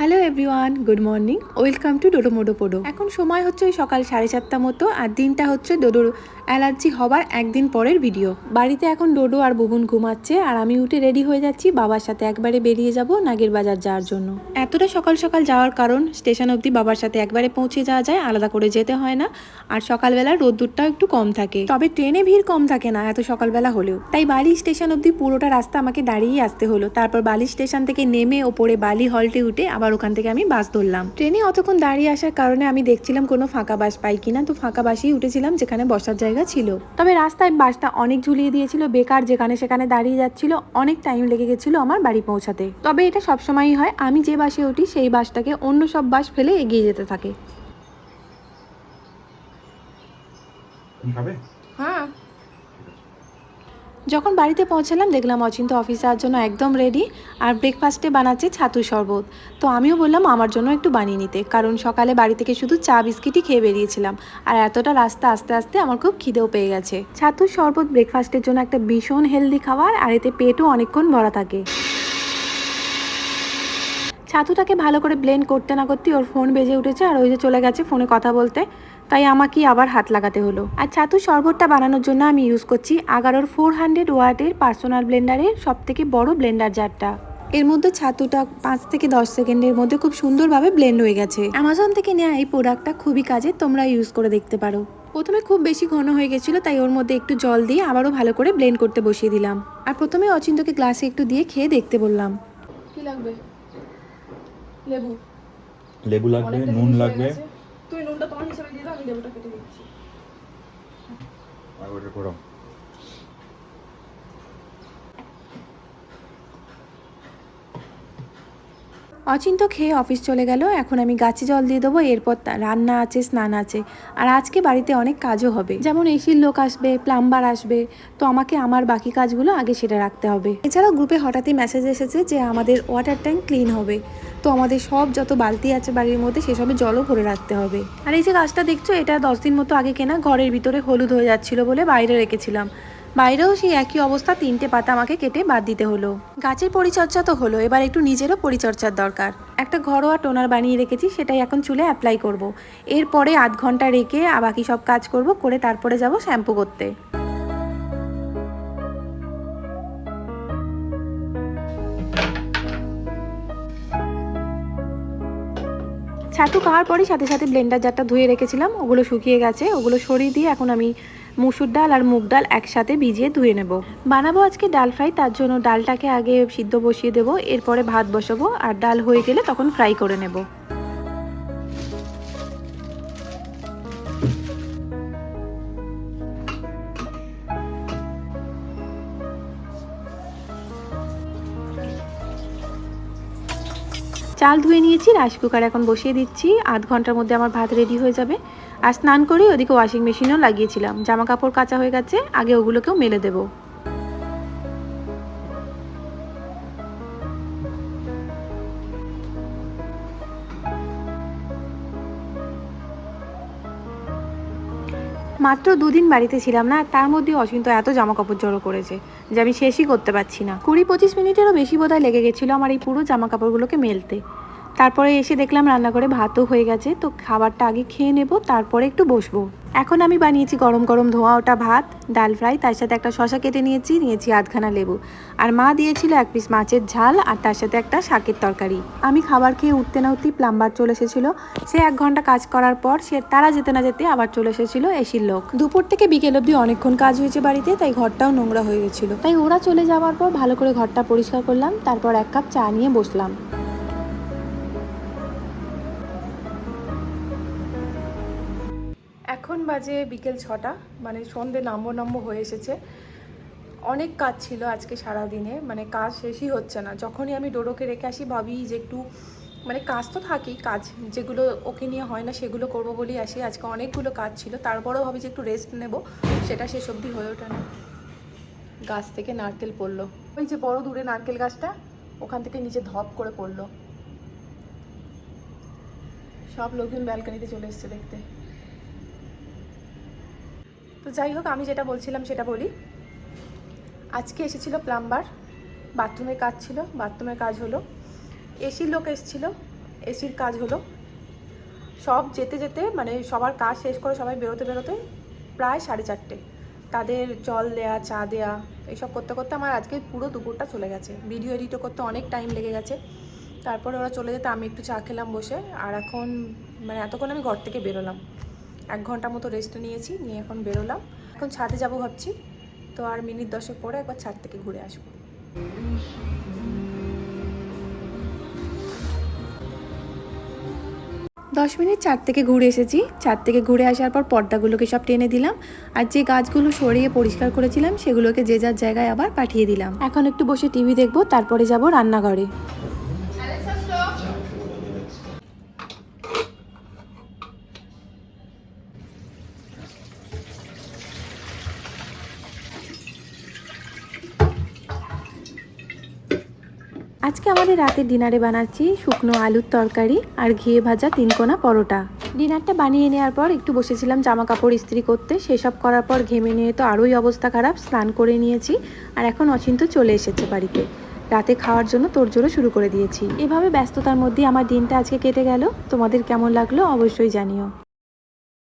Hello everyone good morning welcome to Dodo মোডো পোডো এখন সময় হচ্ছে ওই সকাল সাড়ে চারটা মতো আর দিনটা হচ্ছে ডোডোর অ্যালার্জি হবার একদিন পরের ভিডিও বাড়িতে এখন ডোডো আর বুবুন ঘুমাচ্ছে আর আমি উঠে রেডি হয়ে যাচ্ছি বাবার সাথে একবারে বেরিয়ে যাব নাগের বাজার যাওয়ার জন্য। এতটা সকাল সকাল যাওয়ার কারণ স্টেশন অবধি বাবার সাথে একবারে পৌঁছে যাওয়া যায়, আলাদা করে যেতে হয় না। আর সকালবেলা রোদ্দুরটাও একটু কম থাকে। তবে ট্রেনে ভিড় কম থাকে না, এত সকালবেলা হলেও। তাই বালি স্টেশন অবধি পুরোটা রাস্তা আমাকে দাঁড়িয়েই আসতে হলো। তারপর বালি স্টেশন থেকে নেমে ওপরে বালি হল্টে উঠে আবার ওখান থেকে আমি বাস ধরলাম। ট্রেনে অতক্ষণ দাঁড়িয়ে আসার কারণে আমি দেখছিলাম কোনো ফাঁকা বাস পাই কিনা তো ফাঁকা বাসেই উঠেছিলাম যেখানে বসার জায়গা ছিল। তবে রাস্তায় বাসটা অনেক ঝুলিয়ে দিয়েছিল বেকার যেখানে সেখানে দাঁড়িয়ে যাচ্ছিল অনেক টাইম লেগে গেছিল আমার বাড়ি পৌঁছাতে। তবে এটা সবসময়ই হয় আমি যে বাসে উঠি সেই বাসটাকে অন্য সব বাস ফেলে এগিয়ে যেতে থাকে। হ্যাঁ। যখন বাড়িতে পৌঁছালাম, দেখলাম অচিন্ত অফিস যাওয়ার জন্য একদম রেডি আর ব্রেকফাস্টে বানাচ্ছে ছাতু শরবত। তো আমিও বললাম, আমার জন্য একটু বানিয়ে নিতে। কারণ সকালে বাড়ি থেকে শুধু চা, বিস্কিটই খেয়ে বেরিয়েছিলাম। আর এতটা রাস্তা আস্তে আস্তে আমার খুব খিদেও পেয়ে গেছে। ছাতুর শরবত ব্রেকফাস্টের জন্য একটা ভীষণ হেলদি খাবার, আর এতে পেটও অনেকক্ষণ ভরা থাকে। ছাতুটাকে ভালো করে ব্লেন্ড করতে না করতে ওর ফোন বেজে উঠেছে আর ওই যে চলে গেছে ফোনে কথা বলতে। তাই আমাকেই আবার হাত লাগাতে হলো। আর ছাতু শরবতটা বানানোর জন্য আমি ইউজ করছি আগারোর ফোর হান্ড্রেড ওয়াটের পার্সোনাল ব্লেন্ডারের সব থেকে বড় ব্লেন্ডার জারটা এর মধ্যে ছাতুটা পাঁচ থেকে দশ সেকেন্ডের মধ্যে খুব সুন্দরভাবে ব্লেন্ড হয়ে গেছে। অ্যামাজন থেকে নেওয়া এই প্রোডাক্টটা খুবই কাজে তোমরা ইউজ করে দেখতে পারো। প্রথমে খুব বেশি ঘন হয়ে গেছিল তাই ওর মধ্যে একটু জল দিয়ে আবারও ভালো করে ব্লেন্ড করতে বসিয়ে দিলাম। আর প্রথমে অচিন্তকে গ্লাসে একটু দিয়ে খেয়ে দেখতে বললাম। কি লাগবে? লেবু। লেবু লাগবে নুন লাগবে গেছে। তুই নুনটা তোমার হিসাবে দিয়ে দাও আমি লেবুটা কেটে দিচ্ছি আর ওটা করো অচিন্ত খেয়ে অফিস চলে গেল। এখন আমি গাছে জল দিয়ে দেবো, এরপর রান্না আছে, স্নান আছে। আর আজকে বাড়িতে অনেক কাজও হবে। যেমন এসির লোক আসবে, প্লাম্বার আসবে, তো আমাকে আমার বাকি কাজগুলো আগে সেটা রাখতে হবে। এছাড়াও গ্রুপে হঠাৎই মেসেজ এসেছে যে আমাদের ওয়াটার ট্যাঙ্ক ক্লিন হবে। তো আমাদের সব যত বালতি আছে বাড়ির মধ্যে সেসবে জলও ভরে রাখতে হবে। আর এই যে গাছটা দেখছ, এটা দশ দিন মতো আগে কেনা, ঘরের ভিতরে হলুদ হয়ে যাচ্ছিল বলে বাইরে রেখেছিলাম। বাইরেও সেই একই অবস্থা তিনটে পাতা আমাকে কেটে বাদ দিতে হলো। গাছের পরিচর্যা তো হলো, এবার একটু নিজেরও পরিচর্যার দরকার। একটা ঘরোয়া টোনার বানিয়ে রেখেছি, সেটাই এখন চুলে অ্যাপ্লাই করব। এরপরে আধ ঘণ্টা রেখে বাকি সব কাজ করব, করে তারপরে যাব শ্যাম্পু করতে। ছাতু খাওয়ার পরে সাথে সাথে ব্লেন্ডার জারটা ধুয়ে রেখেছিলাম, ওগুলো শুকিয়ে গেছে, ওগুলো সরিয়ে দিয়ে এখন আমি মুসুর ডাল আর মুগ ডাল একসাথে ভিজিয়ে ধুয়ে নেব। বানাবো আজকে ডাল ফ্রাই, তার জন্য ডালটাকে আগে সিদ্ধ বসিয়ে দেবো, এরপরে ভাত বসাবো, আর ডাল হয়ে গেলে তখন ফ্রাই করে নেব। চাল ধুয়ে নিয়েছি, রাইস কুকার এখন বসিয়ে দিচ্ছি, আধ ঘণ্টার মধ্যে আমার ভাত রেডি হয়ে যাবে। আর স্নান করে ওদিকে ওয়াশিং মেশিনও লাগিয়েছিলাম। জামা কাপড় কাচা হয়ে গেছে, আগে ওগুলোকেও মেলে দেবো। মাত্র দুদিন বাড়িতে ছিলাম না, তার মধ্যে অচিন্ত এত জামা কাপড় জড়ো করেছে যে আমি শেষই করতে পারছি না। কুড়ি পঁচিশ মিনিটেরও বেশি বোধহয় লেগে গেছিল আমার এই পুরো জামা কাপড়গুলোকে মেলতে। তারপরে এসে দেখলাম রান্নাঘরে ভাতও হয়ে গেছে, তো খাবারটা আগে খেয়ে নেব, তারপরে একটু বসবো। এখন আমি বানিয়েছি গরম গরম ধোয়া ওটা ভাত, ডাল ফ্রাই, তার সাথে একটা শশা কেটে নিয়েছি নিয়েছি আধখানা লেবু। আর মা দিয়েছিল এক পিস মাছের ঝাল, আর তার সাথে একটা শাকের তরকারি। আমি খাবার খেয়ে উঠতে না উঠতেই প্লাম্বার চলে এসেছিল। সে এক ঘণ্টা কাজ করার পর সে তারা যেতে না যেতে আবার চলে এসেছিল এসির লোক। দুপুর থেকে বিকেল অবধি অনেকক্ষণ কাজ হয়েছে বাড়িতে, তাই ঘরটাও নোংরা হয়ে গেছিল। তাই ওরা চলে যাওয়ার পর ভালো করে ঘরটা পরিষ্কার করলাম, তারপর এক কাপ চা নিয়ে বসলাম। বাজে বিকেল ছটা মানে সন্ধে নাম্বো নাম্বো হয়ে এসেছে। অনেক কাজ ছিল আজকে সারা দিনে মানে কাজ শেষই হচ্ছে না। যখনই আমি ডোডোকে রেখে আসি, ভাবি যে একটু মানে কাজ তো থাকেই, কাজ যেগুলো ওকে নিয়ে হয় না সেগুলো করব বলেই আসি। আজকে অনেকগুলো কাজ ছিল, তারপরেও ভাবি যে একটু রেস্ট নেব, সেটা শেষ অবধি হয়ে ওঠে না। গাছ থেকে নারকেল পড়ল। ওই যে বড় দূরে নারকেল গাছটা, ওখান থেকে নিচে ধপ করে পড়ল। সব লোকজন ব্যালকানিতে চলে এসছে দেখতে। তো যাই হোক, আমি যেটা বলছিলাম সেটা বলি। আজকে এসেছিল প্লাম্বার, বাথরুমের কাজ ছিল, বাথরুমের কাজ হলো। এসির লোক এসেছিল, এসির কাজ হলো। সব যেতে যেতে মানে সবার কাজ শেষ করে সবাই বেরোতে বেরোতে প্রায় সাড়ে চারটে। তাদের জল দেয়া, চা দেয়া এইসব করতে করতে আমার আজকে পুরো দুপুরটা চলে গেছে। ভিডিও এডিটও করতে অনেক টাইম লেগে গেছে। তারপরে ওরা চলে যেতে, আমি একটু চা খেলাম বসে। আর এখন মানে এতক্ষণ আমি ঘর থেকে বেরোলাম। এক ঘণ্টা মতো রেস্ট নিয়েছি নিয়ে এখন বেরোলাম। এখন ছাদে যাব ভাবছি তো আর মিনিট দশেক পরে একবার ছাদ থেকে ঘুরে আসব। দশ মিনিট চার থেকে ঘুরে এসেছি। চার থেকে ঘুরে আসার পর পর্দাগুলোকে সব টেনে দিলাম আর যে গাছগুলো সরিয়ে পরিষ্কার করেছিলাম সেগুলোকে যে যার জায়গায় আবার পাঠিয়ে দিলাম। এখন একটু বসে টিভি দেখব তারপরে যাব রান্নাঘরে। আজকে আমাদের রাতের ডিনারে বানাচ্ছি শুকনো আলুর তরকারি আর ঘিয়ে ভাজা তিনকোনা পরোটা। ডিনারটা বানিয়ে নেওয়ার পর একটু বসেছিলাম জামা কাপড় ইস্ত্রি করতে। সেসব করার পর ঘেমে নিয়ে তো আরোই অবস্থা খারাপ, স্নান করে নিয়েছি আর এখন অচিন্ত চলে এসেছে বাড়িতে। রাতে খাওয়ার জন্য তোড়জোড়ো শুরু করে দিয়েছি। এভাবে ব্যস্ততার মধ্যে আমার দিনটা আজকে কেটে গেল। তোমাদের কেমন লাগল অবশ্যই জানিও।